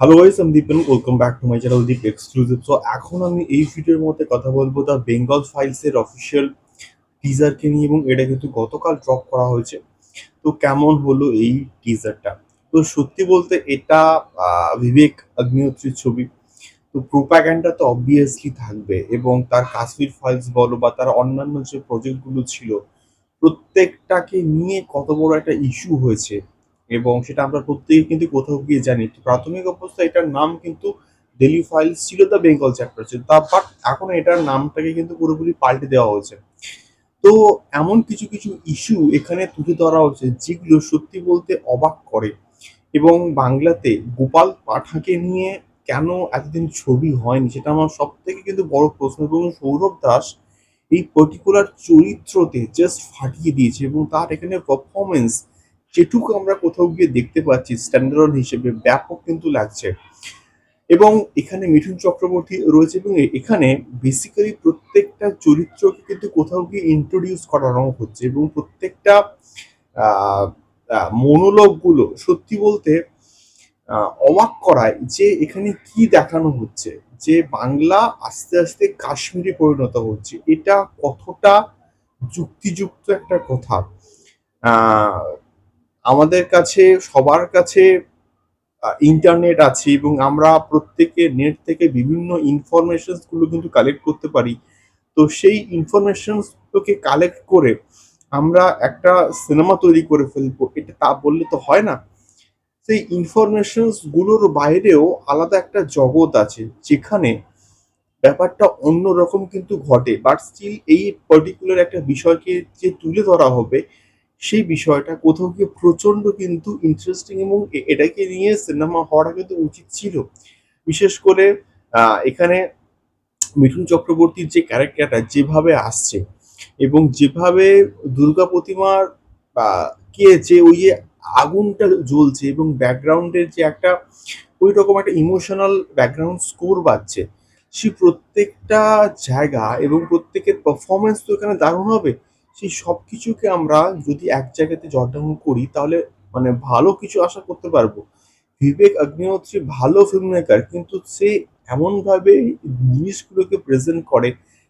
Hello guys আমি Dipen welcome back to my channel Deep exclusive so এখন আমি এই ভিডিওর মধ্যে কথা বলব দ্য বেঙ্গল ফাইলস এর অফিসিয়াল টিজারকে নিয়ে এবং এটা কিন্তু গতকাল ড্রপ করা হয়েছে। তো, কেমন হলো এই টিজারটা তো, সত্যি বলতে এটা বিবেক অগ্নিহোত্রীর ছবি। তো প্রোপাগ্যান্ডা তো অবভিয়াসলি থাকবে এবং তার কাশ্মীর ফাইলস বলো বা তার অন্যান্য যে প্রজেক্টগুলো ছিল, প্রত্যেকটাকে নিয়ে কত বড় একটা ইস্যু হয়েছে। এবং সেটা আমরা প্রত্যেকে কিন্তু কোথাও গিয়ে জানি। প্রাথমিক অবস্থায় এটার নাম কিন্তু ডেলি ফাইল ছিল দ্য বেঙ্গল চ্যাপ্টার ছিল তা বাট এখন এটার নামটাকে কিন্তু পুরোপুরি পাল্টে দেওয়া হয়েছে। তো এমন কিছু কিছু ইস্যু এখানে তুলে ধরা হচ্ছে যেগুলো সত্যি বলতে অবাক করে। এবং বাংলাতে গোপাল পাঠাকে নিয়ে কেন এতদিন ছবি হয়নি, সেটা আমার সব থেকে কিন্তু বড় প্রশ্ন। এবং সৌরভ দাস এই পার্টিকুলার চরিত্রতে জাস্ট ফাটিয়ে দিয়েছে এবং তার এখানে পারফরমেন্স যেটুকু আমরা কোথাও গিয়ে দেখতে পাচ্ছি স্ট্যান্ডার্ড হিসেবে ব্যাপক কিন্তু লাগছে। এবং এখানে মিঠুন চক্রবর্তী রয়েছে এবং এখানে বেসিক্যালি প্রত্যেকটা চরিত্রকে কিন্তু কোথাও গিয়ে ইন্ট্রোডিউস করানো হচ্ছে এবং প্রত্যেকটা মনোলগগুলো সত্যি বলতে অবাক করায় যে এখানে কি দেখানো হচ্ছে, যে বাংলা আস্তে আস্তে কাশ্মীরে পরিণত হচ্ছে। এটা কতটা যুক্তিযুক্ত একটা কথা। আমাদের কাছে, সবার কাছে ইন্টারনেট আছে এবং আমরা প্রত্যেকে নেট থেকে বিভিন্ন ইনফরমেশনসগুলো কিন্তু কালেক্ট করতে পারি। তো সেই ইনফরমেশনস গুলোকে কালেক্ট করে আমরা একটা সিনেমা তৈরি করে ফেলব। এটা তা বললে তো হয় না। সেই ইনফরমেশনসগুলোর বাইরেও আলাদা একটা জগৎ আছে, যেখানে ব্যাপারটা অন্যরকম কিন্তু ঘটে। বাট স্টিল এই পার্টিকুলার একটা বিষয়কে যে তুলে ধরা হবে সেই বিষয়টা, কোথাও গিয়ে প্রচণ্ড কিন্তু ইন্টারেস্টিং এবং এটাকে নিয়ে সিনেমা হওয়াটা কিন্তু উচিত ছিল। বিশেষ করে এখানে মিঠুন চক্রবর্তীর যে ক্যারেক্টারটা যেভাবে আসছে এবং যেভাবে দুর্গা প্রতিমার কে যে ওই যে আগুনটা জ্বলছে এবং ব্যাকগ্রাউন্ডের যে একটা ওই রকম একটা ইমোশনাল ব্যাকগ্রাউন্ড স্কোর বাজছে সেই প্রত্যেকটা জায়গা এবং প্রত্যেকের পারফরমেন্স তো এখানে দারুণ হবে। সেই সব কিছুকে আমরা যদি এক জায়গাতে জটডাউন করি, তাহলে মানে ভালো কিছু আশা করতে পারব। বিবেক অগ্নিহোত্রী ভালো ফিল্ম মেকার কিন্তু সে এমনভাবে জিনিসগুলোকে প্রেজেন্ট করে।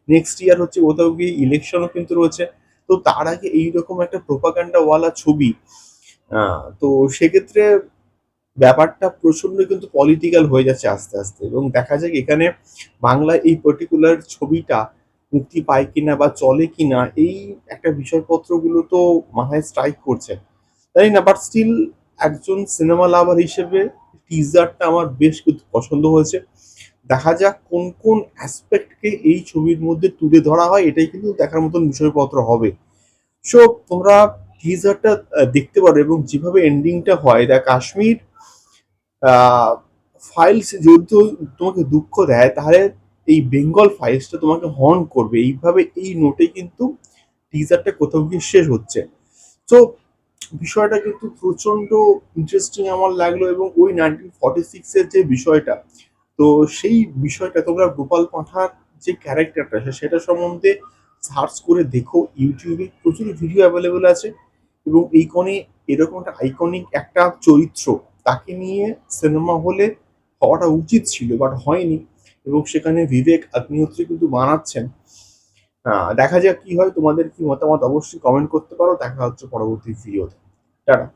নেক্সট ইয়ার হচ্ছে কোথাও গিয়ে ইলেকশনও কিন্তু রয়েছে। তো তার আগে এইরকম একটা প্রোপাগান্ডা ওয়ালা ছবি তো সেক্ষেত্রে ব্যাপারটা প্রচণ্ড কিন্তু পলিটিক্যাল হয়ে যাচ্ছে আস্তে আস্তে। এবং দেখা যাক এখানে বাংলা এই পার্টিকুলার ছবিটা মুক্তি পায় কিনা বা চলে কিনা, এই একটা বিষয়পত্রগুলো তো মাথায় স্ট্রাইক করছে। তাই না বাট স্টিল একজন সিনেমা লাভার হিসেবে টিজারটা আমার বেশ পছন্দ হয়েছে। দেখা যাক কোন কোন অ্যাসপেক্টকে এই ছবির মধ্যে তুলে ধরা হয়, এটাই কিন্তু দেখার মতন বিষয়পত্র হবে। সো তোমরা টিজারটা দেখতে পারো এবং যেভাবে এন্ডিংটা হয় দ্য কাশ্মীর ফাইলস যেহেতু তোমাকে দুঃখ দেয়, তাহলে এই বেঙ্গল ফাইলসটা তোমাকে হর্ন করবে। এইভাবে এই নোটে কিন্তু টিজারটা কোথাও গিয়ে শেষ হচ্ছে। তো বিষয়টা কিন্তু প্রচণ্ড ইন্টারেস্টিং আমার লাগল এবং ওই নাইনটিন ফর্টি সিক্সের যে বিষয়টা, তো সেই বিষয়টা তোমরা গোপাল পাঠার যে ক্যারেক্টারটা সেটা সম্বন্ধে সার্চ করে দেখো। ইউটিউবে প্রচুর ভিডিও অ্যাভেলেবেল আছে এবং এই কোণে এরকম একটা আইকনিক একটা চরিত্র, তাকে নিয়ে সিনেমা হলে হওয়াটা উচিত ছিল বাট হয়নি। এবং সেখানে বিবেক অগ্নিহোত্রী কিন্তু বানাচ্ছেন। দেখা যাক কি হয়, তোমাদের কি মতামত অবশ্যই কমেন্ট করতে পারো। দেখা হচ্ছে পরবর্তী ভিডিওতে টাটা।